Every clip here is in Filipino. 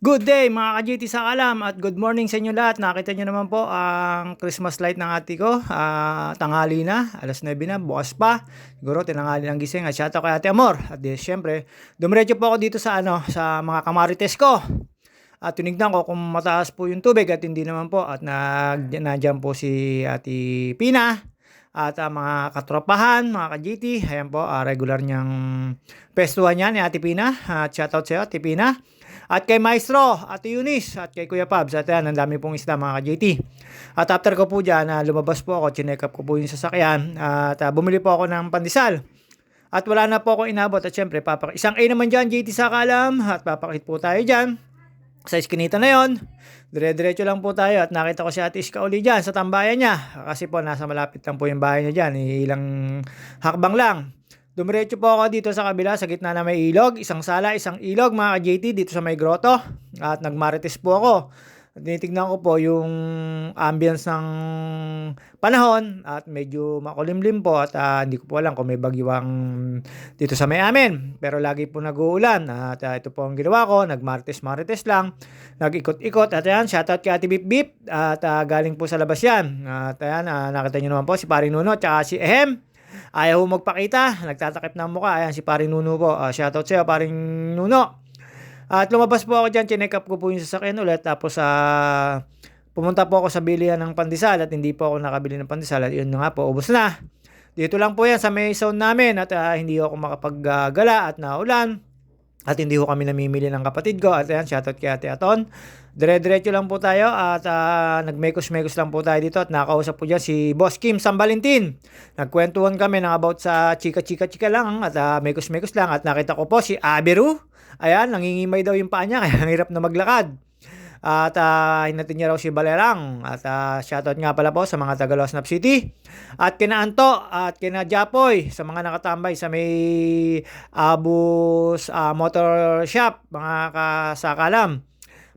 Good day mga ka-GT sa kalam at good morning sa inyo lahat. Nakita nyo naman po ang Christmas light ng ate ko. Ah, tanghali na, alas 9 na, bukas pa. Siguro tinanghali ng gising at shoutout kay ate Amor. At di, syempre, dumiretso po ako dito sa ano sa mga kamarites ko. At tinignan ko kung mataas po yung tubig at hindi naman po. At nag, nandiyan po si ate Pina at uh, mga katropahan, mga ka-GT. Ayan po, uh, regular niyang pestuhan niya ni ate Pina. At shoutout sa iyo, ate Pina. At kay Maestro, Ate Eunice, at kay Kuya Pabs. At yan, ang dami pong isda mga ka-JT. At after ko po dyan, uh, lumabas po ako, chinek up ko po yung sasakyan. At uh, bumili po ako ng pandesal. At wala na po ako inabot. At syempre, papak isang A naman dyan, JT sa kalam. At papakit po tayo dyan. Sa iskinita na yon dire-diretso lang po tayo at nakita ko si Ate Iska uli dyan sa tambayan niya. Kasi po, nasa malapit lang po yung bahay niya dyan. Ilang hakbang lang. Dumiretso po ako dito sa kabila sa gitna na may ilog, isang sala, isang ilog mga ka-JT dito sa may grotto. At nagmarites po ako. Tinitignan ko po yung ambience ng panahon. At medyo makulimlim po. At uh, hindi ko po alam kung may bagyuang dito sa may amin. Pero lagi po nag-uulan. At uh, ito po ang ginawa ko, nagmarites-marites lang, nag-ikot-ikot. At ayan, shoutout kay Ate Bip Bip. At uh, galing po sa labas yan. At ayan, uh, nakita nyo naman po si Paring Nuno at si Ehem. Ayaw magpakita, nagtatakip ng mukha. Ayan si Paring Nuno po. Uh, shoutout sa'yo, Paring Nuno. At lumabas po ako dyan, chinek up ko po yung sasakyan ulit. Tapos uh, pumunta po ako sa bilihan ng pandesal at hindi po ako nakabili ng pandesal. At yun nga po, ubos na. Dito lang po yan sa may zone namin at uh, hindi ako makapaggala at naulan. At hindi ko kami namimili ng kapatid ko. At ayan, shoutout kay Ate Aton. Dire-diretso lang po tayo at uh, nagmekos-mekos lang po tayo dito at nakausap po dyan si Boss Kim San Valentin. Nagkwentuhan kami ng about sa chika-chika-chika lang at uh, mekos-mekos lang at nakita ko po si Aberu. Ayan, nangingimay daw yung paa niya kaya hirap na maglakad. At uh, hinatin niya raw si Balerang. At uh, shoutout nga pala po sa mga taga Losnap City. At kina Anto at kina Japoy sa mga nakatambay sa may Abus uh, Motor Shop, mga kasakalam.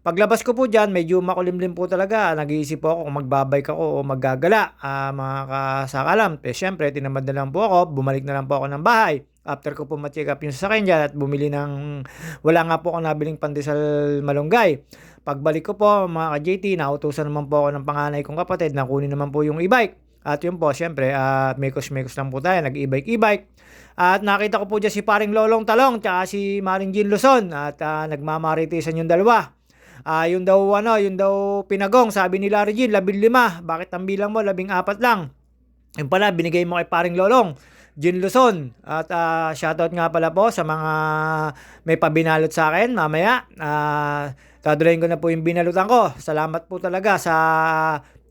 Paglabas ko po dyan, medyo makulimlim po talaga. Nag-iisip po ako kung magbabike ako o maggagala, uh, mga kasakalam. Eh, syempre, tinamad na lang po ako. Bumalik na lang po ako ng bahay. After ko po ma-check up yung sasakyan dyan at bumili ng... Wala nga po ako nabiling pandesal malunggay. Pagbalik ko po, mga ka-JT, nautusan naman po ako ng panganay kong kapatid na kunin naman po yung e-bike. At yun po, syempre, at uh, mekos-mekos lang po tayo, nag-e-bike, e-bike. At nakita ko po dyan si paring Lolong Talong, tsaka si Maring Jean Luzon, at uh, nagmamaritisan yung dalawa. Ah, uh, yung daw ano, yung daw pinagong, sabi ni Larry Jean, labing lima. Bakit ang bilang mo, labing apat lang? Yung pala, binigay mo kay paring Lolong. Jin Luzon. At uh, shoutout nga pala po sa mga may pabinalot sa akin mamaya. Uh, Dadulayin ko na po yung binalutan ko. Salamat po talaga sa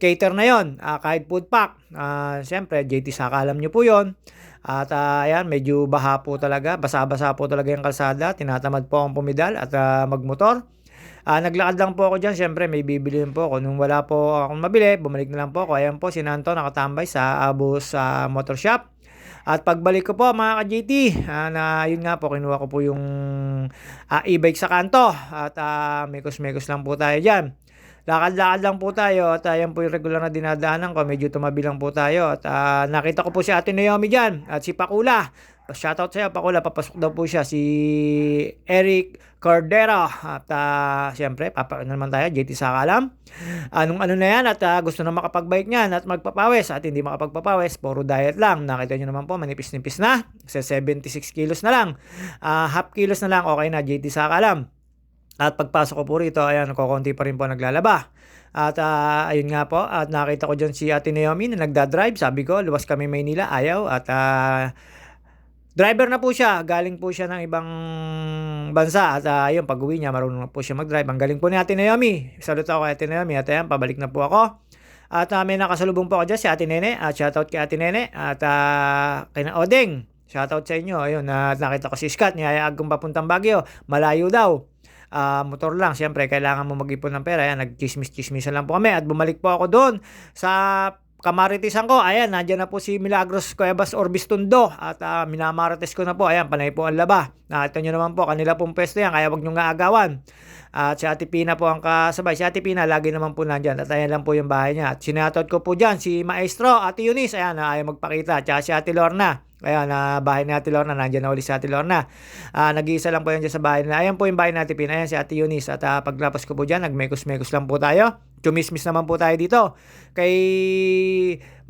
cater na yon. Uh, kahit food pack. Uh, Siyempre, JT Saka alam nyo po yon. At uh, ayan, medyo baha po talaga. Basa-basa po talaga yung kalsada. Tinatamad po akong pumidal at uh, magmotor. Uh, naglakad lang po ako dyan. Siyempre, may bibili po ako. Nung wala po akong mabili, bumalik na lang po ako. Ayan po, si Nanto nakatambay sa Abus uh, Motor Shop. At pagbalik ko po mga ka-JT, uh, na yun nga po, kinuha ko po yung uh, e-bike sa kanto. At uh, mekos-mekos lang po tayo dyan. Lakad-lakad lang po tayo at uh, yan po yung regular na dinadaanan ko. Medyo tumabi lang po tayo. At uh, nakita ko po si Ate Naomi dyan at si Pakula. Shoutout sa'yo, Pakula. Papasok daw po siya. Si Eric Cordero. At uh, siyempre, papakin naman tayo. JT Sakalam. Anong ano na yan at uh, gusto na makapag-bike niyan at magpapawis at hindi makapagpapawis. Puro diet lang. Nakita nyo naman po, manipis-nipis na. Sa 76 kilos na lang. Uh, half kilos na lang. Okay na, JT Sakalam. At pagpasok ko po rito, ayan, kukunti pa rin po naglalaba. At uh, ayun nga po, at nakita ko dyan si Ate Naomi na nagda-drive. Sabi ko, luwas kami Maynila, ayaw. At uh, driver na po siya. Galing po siya ng ibang bansa. At uh, ayun, pag uwi niya, marunong na po siya mag-drive. Ang galing po ni Ate Naomi. Salute ako kay Ate Naomi. At ayan, pabalik na po ako. At uh, may nakasalubong po ako dyan, si Ate Nene. At shoutout kay Ate Nene. At uh, kay Odeng. Shoutout sa inyo. Ayun, uh, nakita ko si Scott. Niyayag kong papuntang Baguio. Malayo daw uh, motor lang. Siyempre, kailangan mo mag-ipon ng pera. Yan, nag-chismis-chismisan lang po kami. At bumalik po ako doon sa kamaritisan ko, ayan, nandiyan na po si Milagros Cuevas Orbis Tundo at ah, minamarites ko na po, ayan, panay po ang laba. Nakita nyo naman po, kanila pong pwesto yan, kaya wag nyo nga agawan. At si Ate Pina po ang kasabay. Si Ate Pina, lagi naman po nandyan. At ayan lang po yung bahay niya. At sinatot ko po dyan, si Maestro, Ate Eunice, ayan, ah, ayaw magpakita. Tsaka si Ate Lorna. Ayan, na bahay ni Ate Lorna, nandiyan na ulit si Ate Lorna. Ah, nag-iisa lang po yan dyan sa bahay nila. Ayan po yung bahay ni Ate Pina. Ayan si Ate Eunice. At ah, paglapas ko po dyan, nagmekos-mekos lang po tayo. Chumismis naman po tayo dito. Kay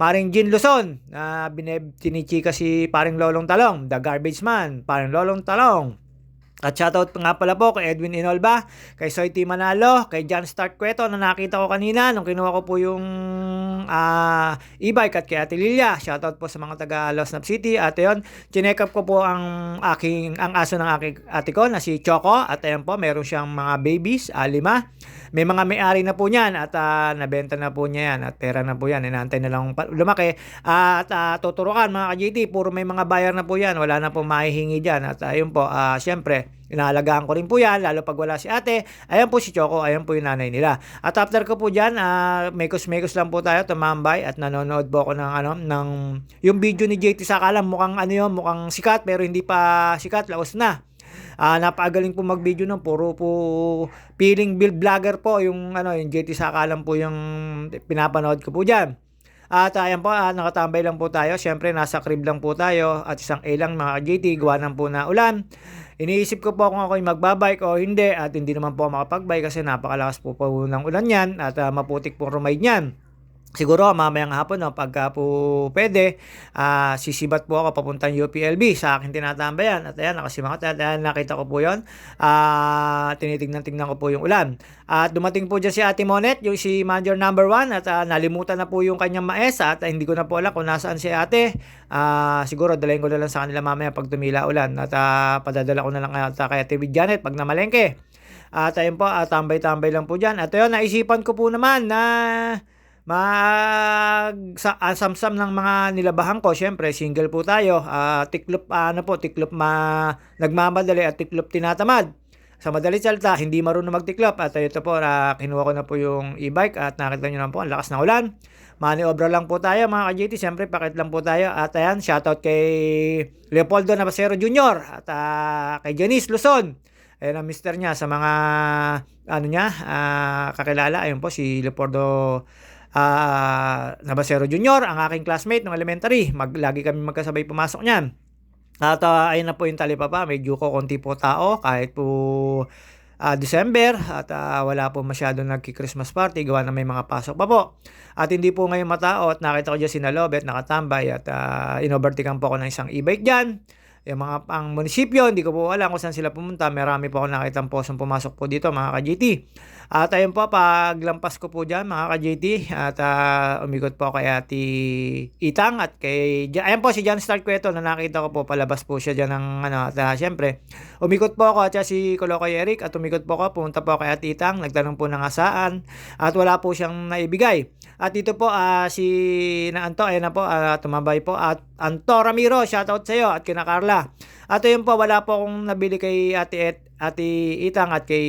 Maring Jin Luzon, na bineb tinichika si Paring Lolong Talong, The Garbage Man, Paring Lolong Talong. At shoutout nga pala po kay Edwin Inolba, kay Soy T. Manalo, kay John Start Cueto na nakita ko kanina nung kinuha ko po yung ah, e-bike at kay Ate Lilia. Shoutout po sa mga taga Los Nap City. At yun, chineck up ko po ang aking ang aso ng aking ate ko na si Choco. At ayan po, meron siyang mga babies, ah, lima. May mga may-ari na po niyan at ah, nabenta na po niya yan at pera na po yan. Inaantay na lang lumaki. at ah, tuturukan mga ka-JT, puro may mga bayar na po yan. Wala na po mahihingi dyan. At ayun po, ah, syempre, inaalagaan ko rin po yan, lalo pag wala si ate. Ayan po si Choco, ayan po yung nanay nila. At after ko po dyan, ah, mekos-mekos lang po tayo, tumambay at nanonood po ako ng, ano, ng, yung video ni JT Sakalam, mukhang ano yun, mukhang sikat, pero hindi pa sikat, laos na. Ah, napakagaling po mag-video ng puro po feeling build vlogger po yung ano yung JT Sakalam po yung pinapanood ko po diyan. At ayan po, ah, nakatambay lang po tayo. Siyempre, nasa crib lang po tayo. At isang A lang mga JT, gawa ng po na ulan. Iniisip ko po kung ako'y magbabike o hindi. At hindi naman po ako makapag-bike kasi napakalakas po po ng ulan yan. At ah, maputik po rumay niyan. Siguro mamayang hapon no, pagka po pwede, ah, sisibat po ako papuntang UPLB sa akin tinatambayan. At ayan, nakasimangot. At ayan, nakita ko po yon Ah, tinitignan-tignan ko po yung ulan. At dumating po dyan si Ate Monet, yung si Manager number 1 at ah, nalimutan na po yung kanyang maesa at ah, hindi ko na po alam kung nasaan si Ate. Ah, siguro dalayin ko na lang sa kanila mamaya pag tumila ulan at ah, padadala ko na lang ata kay Ate Janet pag namalengke. At ayun po, ah, tambay-tambay lang po dyan. At ayun, naisipan ko po naman na mag sa asamsam ng mga nilabahan ko. Syempre, single po tayo. Ah, tiklop ano po, tiklop ma nagmamadali at tiklop tinatamad. Sa madali salita, hindi marunong magtiklop. At ito po, na kinuha ko na po yung e-bike at nakita nyo naman po, ang lakas ng ulan. Maniobra lang po tayo mga ka-JT. Siyempre, pakit lang po tayo. At ayan, shoutout kay Leopoldo Navasero Jr. At ah, kay Janice Luzon. Ayan ang mister niya sa mga ano niya, ah, kakilala. Ayun po, si Leopoldo ah Navasero Jr., ang aking classmate ng elementary. Mag, lagi kami magkasabay pumasok niyan. At ah, ayun na po yung talipapa. Medyo ko konti po tao kahit po ah, December at ah, wala po masyado nagki-Christmas party gawa na may mga pasok pa po. At hindi po ngayon matao at nakita ko dyan si Nalobet nakatambay at uh, inovertikan po ako ng isang e-bike dyan. Yung mga pang munisipyo, hindi ko po alam kung saan sila pumunta. Marami po ako nakitang posong pumasok po dito mga ka-JT. At ayun po, paglampas ko po dyan mga ka-JT at uh, umikot po kay Ate Itang at kay... Ayun po si John Stark Cueto na nakita ko po, palabas po siya dyan ng ano. At uh, syempre, umikot po ako at si Kolokoy Eric at umikot po ako, pumunta po kay Ate Itang, nagtanong po ng asaan at wala po siyang naibigay. At dito po uh, si na Anto, ayun na po, uh, tumabay po. At Anto Ramiro, shoutout sa iyo at kina Carla. At ayun po, wala po akong nabili kay Ate, Et, Ate Itang at kay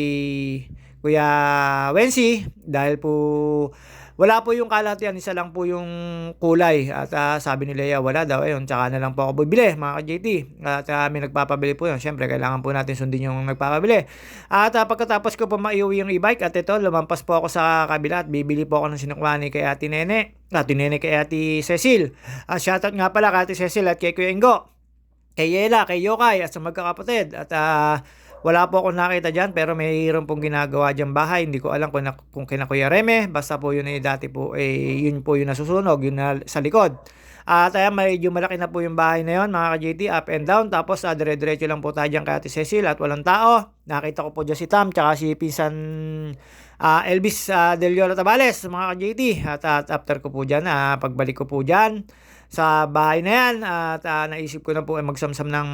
Kuya Wensi dahil po wala po yung kalatian, isa lang po yung kulay. At uh, sabi ni Leia, wala daw. Ayun, tsaka na lang po ako bibili, mga ka-JT. At uh, may nagpapabili po yun. Siyempre, kailangan po natin sundin yung nagpapabili. At uh, pagkatapos ko po maiuwi yung e-bike, at ito, lumampas po ako sa kabila at bibili po ako ng sinukwani kay Ate Nene. Ate Nene kay Ate Cecil. At shoutout nga pala kay Ate Cecil at kay Kuya Ingo. Kay Yela, kay Yokay, at sa magkakapatid. At uh, wala po akong nakita dyan pero mayroon pong ginagawa dyan bahay. Hindi ko alam kung, na, kung kina Kuya Reme. Basta po yun ay dati po eh, yun po yung nasusunog, yun na sa likod. At ayan, medyo malaki na po yung bahay na yun, mga ka-JT, up and down. Tapos, uh, dire-diretso lang po tayo dyan kay Ate Cecil at walang tao. Nakita ko po dyan si Tam, tsaka si Pinsan uh, Elvis uh, Del Yolo Tabales, mga ka-JT. At, at after ko po dyan, uh, pagbalik ko po dyan sa bahay na yan, at uh, naisip ko na po ay magsamsam ng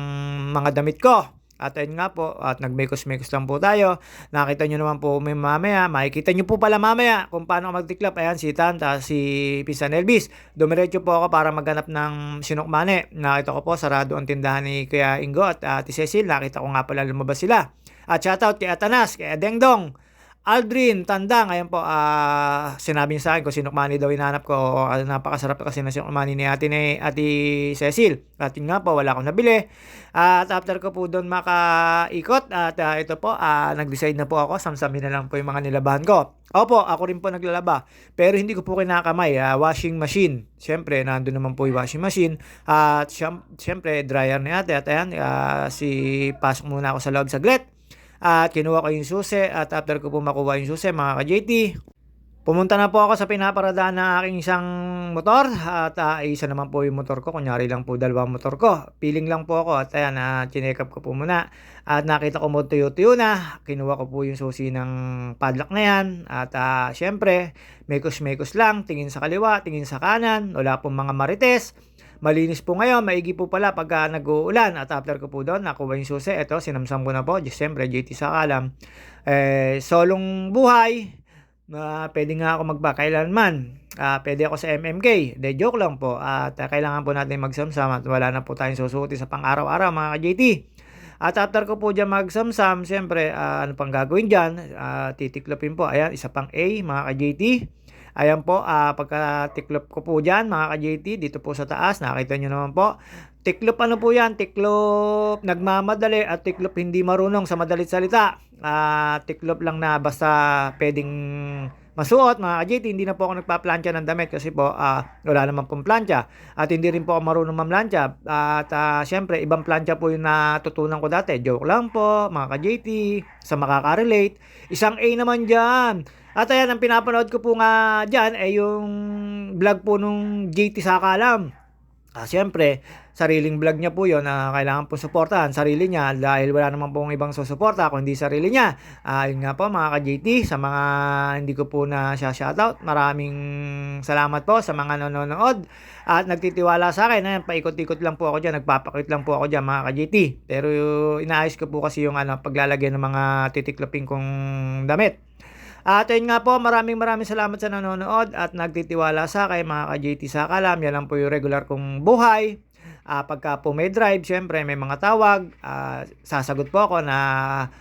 mga damit ko. At ayun nga po, at nagmekos-mekos lang po tayo. Nakita nyo naman po may mamaya. Makikita nyo po pala mamaya kung paano magtiklop. Ayan si Tanta, si Pisan Elvis. Dumiretso po ako para maghanap ng sinukmane. Nakita ko po sarado ang tindahan ni Kuya Ingo at Ate Cecil. Nakita ko nga pala lumabas sila. At shoutout kay Atanas, kay Adengdong. Aldrin Tandang, ayan po, ah, sinabi niya sa akin kung sinong money daw hinahanap ko. Ah, napakasarap kasi sinong money ni ate, ni ate Cecil. At yun nga po, wala akong nabili. At after ko po doon makaikot, at ah, ito po, ah, nag-decide na po ako, samsamin na lang po yung mga nilabahan ko. Opo, ako rin po naglalaba. Pero hindi ko po kinakamay, ah, washing machine. Siyempre, nandun naman po yung washing machine. At siyem- siyempre, dryer ni ate. At ayan, ah, si pasok muna ako sa loob saglit. At kinuha ko yung susi at after ko po makuha yung susi mga ka-JT, pumunta na po ako sa pinaparadaan ng aking isang motor at ah, isa naman po yung motor ko. Kunyari lang po dalawang motor ko. Piling lang po ako at ayan, uh, chinek up ko po muna. At nakita ko mo tuyo-tuyo na. Kinuha ko po yung susi ng padlock na yan. At ah, syempre, mekos-mekos lang. Tingin sa kaliwa, tingin sa kanan. Wala pong mga marites. Malinis po ngayon, maigi po pala pag nag-uulan. At after ko po doon, nakuha yung susi. Ito, sinamsam ko na po. Siyempre, JT sa kalam. Eh, solong buhay. Na pwede nga ako magba kailanman. Ah, pwede ako sa MMK. De joke lang po. At ah, kailangan po natin magsamsam at wala na po tayong susuti sa pang-araw-araw mga ka-JT. At after ko po dyan magsamsam, siyempre, ah, ano pang gagawin dyan? Ah, titiklopin po. Ayan, isa pang A, mga ka-JT. Ayan po, ah, pagka-tiklop ko po dyan, mga ka-JT, dito po sa taas, nakita nyo naman po. Tiklop ano po yan? Tiklop nagmamadali at tiklop hindi marunong sa madalit salita. Ah, tiklop lang na basta pwedeng masuot mga ka-JT, hindi na po ako nagpa-plancha ng damit kasi po ah, wala naman pong plancha. At hindi rin po ako marunong mamlancha. At ah, syempre, ibang plancha po yung natutunan ko dati. Joke lang po, mga ka-JT, sa makaka-relate. Isang A naman dyan. At ayan, ang pinapanood ko po nga dyan ay yung vlog po nung JT Sakalam. Ah, siyempre, sariling vlog niya po yon na kailangan po suportahan sarili niya dahil wala naman pong ibang susuporta kundi sarili niya. Ah, yun nga po mga ka-JT, sa mga hindi ko po na siya shoutout, maraming salamat po sa mga nanonood at nagtitiwala sa akin. Ayan, paikot-ikot lang po ako dyan, nagpapakit lang po ako dyan mga ka-JT. Pero inaayos ko po kasi yung ano, paglalagay ng mga titikloping kong damit. At ayun nga po, maraming maraming salamat sa nanonood at nagtitiwala sa akin mga ka-JT sa kalam. Yan lang po yung regular kong buhay. Uh, pagka po may drive, syempre may mga tawag, uh, sasagot po ako na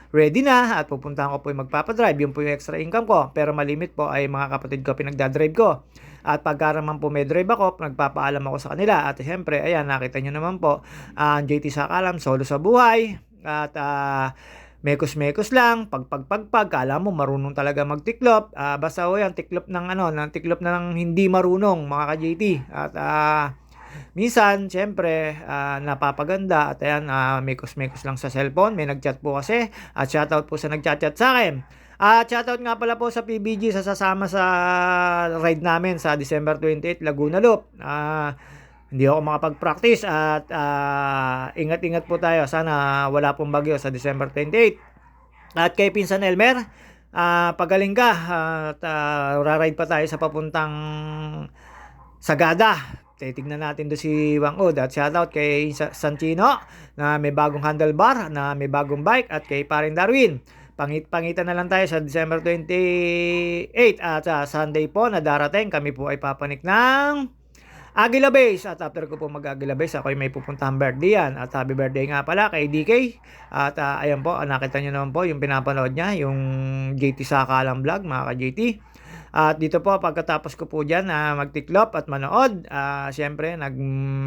ready na at pupuntahan ko po yung magpapadrive. Yun po yung extra income ko. Pero malimit po ay mga kapatid ko pinagdadrive ko. At pagka naman po may drive ako, nagpapaalam ako sa kanila. At syempre, ayan, nakita nyo naman po, ang uh, JT sa kalam, solo sa buhay. At uh, mekos-mekos lang, pagpagpagpag, kala mo marunong talaga magtiklop. Uh, basta o yan, tiklop ng ano, ng tiklop na ng hindi marunong, mga ka-JT. At uh, minsan, syempre, uh, napapaganda at ayan, uh, mekos-mekos lang sa cellphone. May nagchat po kasi at shoutout po sa nagchat-chat sa akin. At uh, shoutout nga pala po sa PBG sa sasama sa ride namin sa December 28, Laguna Loop. Ah... Uh, hindi ako makapag-practice at uh, ingat-ingat po tayo. Sana wala pong bagyo sa December 28. At kay Pinsan Elmer, uh, pagaling ka at uh, raride pa tayo sa papuntang Sagada. Titignan natin do si Wang Od at shoutout kay Santino na may bagong handlebar, na may bagong bike at kay Paring Darwin. Pangit pangitan na lang tayo sa December 28 at sa Sunday po na darating kami po ay papanik ng Agila Base. At after ko po mag-Agila Base, ako ay may pupuntahan birthday yan. At happy birthday nga pala kay DK. At uh, ayan po, nakita nyo naman po yung pinapanood niya, yung JT Sakalang vlog, mga ka-JT. At dito po, pagkatapos ko po dyan uh, magtiklop at manood, uh, syempre, nag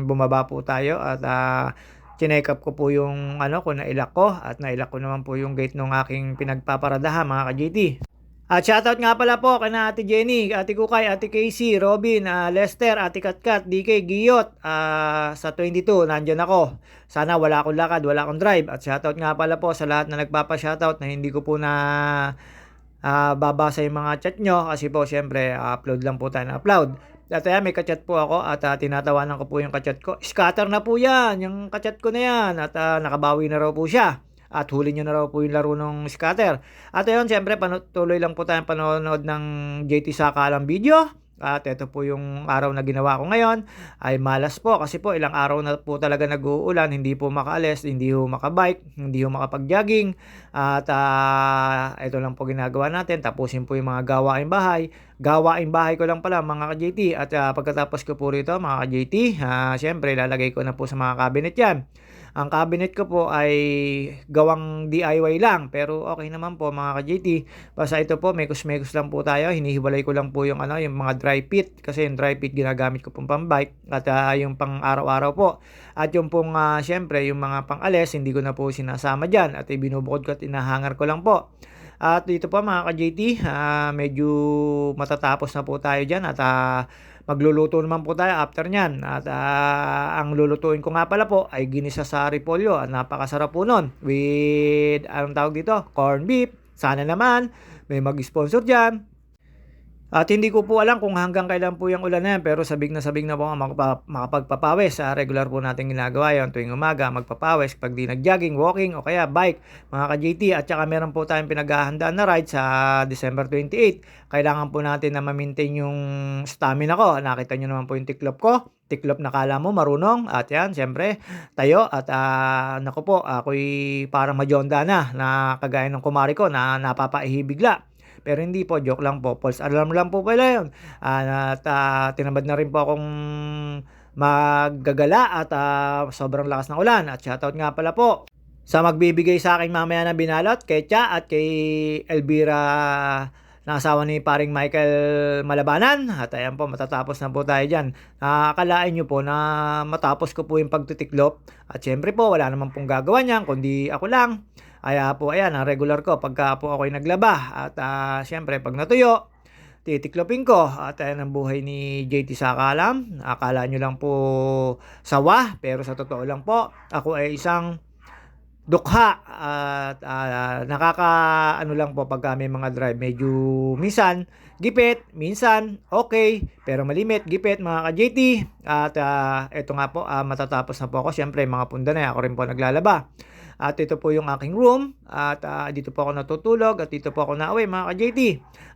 bumaba po tayo at uh, chinek up ko po yung ano kung nailak ko at nailak ko naman po yung gate ng aking pinagpaparadahan mga ka-JT. At shoutout nga pala po kay Ate Jenny, Ate Kukay, Ate Casey, Robin, uh, Lester, Ate Katkat, DK, Giyot. Uh, sa 22, nandyan ako. Sana wala akong lakad, wala akong drive. At shoutout nga pala po sa lahat na nagpapa-shoutout na hindi ko po na uh, babasa yung mga chat nyo. Kasi po, syempre, upload lang po tayo na upload. At ayan, may kachat po ako at uh, tinatawanan ko po yung kachat ko. Scatter na po yan, yung kachat ko na yan. At uh, nakabawi na raw po siya at huli nyo na raw po yung laro ng scatter. At ayun, syempre, tuloy lang po tayong panonood ng JT Sakalang video. At ito po yung araw na ginawa ko ngayon ay malas po kasi po ilang araw na po talaga nag-uulan, hindi po makaalis, hindi po makabike, hindi po makapag-jogging. At uh, ito lang po ginagawa natin, tapusin po yung mga gawain bahay. Gawain bahay ko lang pala mga ka-JT at uh, pagkatapos ko po rito mga ka-JT, uh, syempre lalagay ko na po sa mga cabinet yan. Ang cabinet ko po ay gawang DIY lang pero okey naman po mga ka-JT. Basta ito po mekos-mekos lang po tayo, hinihiwalay ko lang po yung ano, yung mga dry fit kasi yung dry fit ginagamit ko pong pang-bike at, ah, yung pang araw-araw po. At yung pong, ah, siyempre yung mga pang-alis hindi ko na po sinasama diyan at ibinubukod ko at hinahanger ko lang po. At dito po mga ka-JT, ah, medyo matatapos na po tayo diyan at, ah, magluluto naman po tayo after niyan at, ah, ang lulutuin ko nga pala po ay ginisa sa repolyo napakasarap po nun with anong tawag dito, corned beef. Sana naman may mag-sponsor diyan. At hindi ko po alam kung hanggang kailan po yung ulan na yan pero sabik na sabik na po ako makapa makapagpapawis sa regular po nating ginagawa yon tuwing umaga magpapawis 'pag 'di nag-jogging, walking o kaya bike mga ka-JT at saka meron po tayong pinaghahandaan na ride sa December 28. Kailangan po natin na ma-maintain yung stamina ko. Nakita niyo naman po yung tiklop ko, tiklop na akala mo marunong at yan siyempre tayo at, ah, naku po ako'y parang majonda na, na kagaya ng kumare ko na napapaihi bigla. Pero hindi po, joke lang po, false alarm lang po pala yun. Ah, at, ah, tinamad na rin po akong maggagala at, ah, sobrang lakas ng ulan at shoutout nga pala po sa magbibigay sa akin mamaya ng binalot kay Cha at kay Elvira na asawa ni paring Michael Malabanan at ayan po matatapos na po tayo diyan. Akalain niyo po na matapos ko po yung pagtitiklop at siyempre po wala naman pong gagawa niyan kundi ako lang. Kaya po ayan ang regular ko pagka po ako'y naglaba at, ah, siyempre 'pag natuyo titiklopin ko at ayan ang buhay ni JT Sakalam. Akala niyo lang po sawa pero sa totoo lang po ako ay isang dukha at, ah, nakakaano lang po pagka may mga drive medyo minsan gipit, minsan okey, pero malimit, gipit mga ka-JT at, ah, eto nga po, ah, matatapos na po ako siyempre mga punda na ako rin po naglalaba. At ito po yung aking room. At, ah, dito po ako natutulog at dito po ako nauwi mga ka-JT.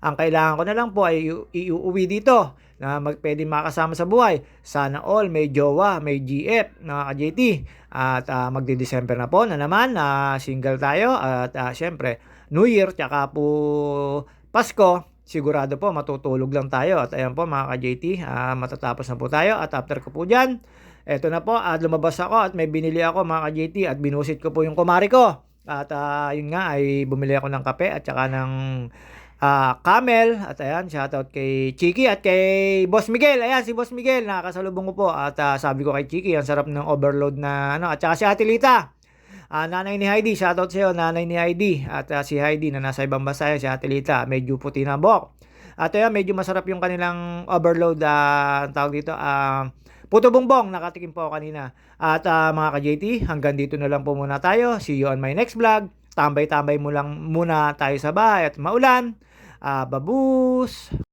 Ang kailangan ko na lang po ay iu iuuwi dito na mag makasama sa buhay. Sana all may jowa, may GF mga ka-JT at, ah, magde-December na po na naman na single tayo. At, ah, siyempre New Year tsaka po Pasko sigurado po matutulog lang tayo. At ayan po mga ka-JT, ah, matatapos na po tayo. At after ko po diyan, eto na po at lumabas ako at may binili ako mga ka-JT at binusit ko po yung kumare ko. At, ah, yun nga ay bumili ako ng kape at saka ng, ah, Camel at ayan shoutout kay Chiki at kay Boss Miguel. Ayan si Boss Miguel nakakasalubong ko po at, ah, sabi ko kay Chiki ang sarap ng overload na ano at saka si Ate Lita. Ah, nanay ni Heidi, shoutout sa'yo nanay ni Heidi at, ah, si Heidi na nasa ibang bansa si Ate Lita medyo puti na buhok. At ayan medyo masarap yung kanilang overload, anong tawag dito, ah, puto bongbong nakatikim po ako kanina. At, ah, mga ka-JT hanggang dito na lang po muna tayo. See you on my next vlog. Tambay-tambay mo lang muna tayo sa bahay at maulan. Ah, babus!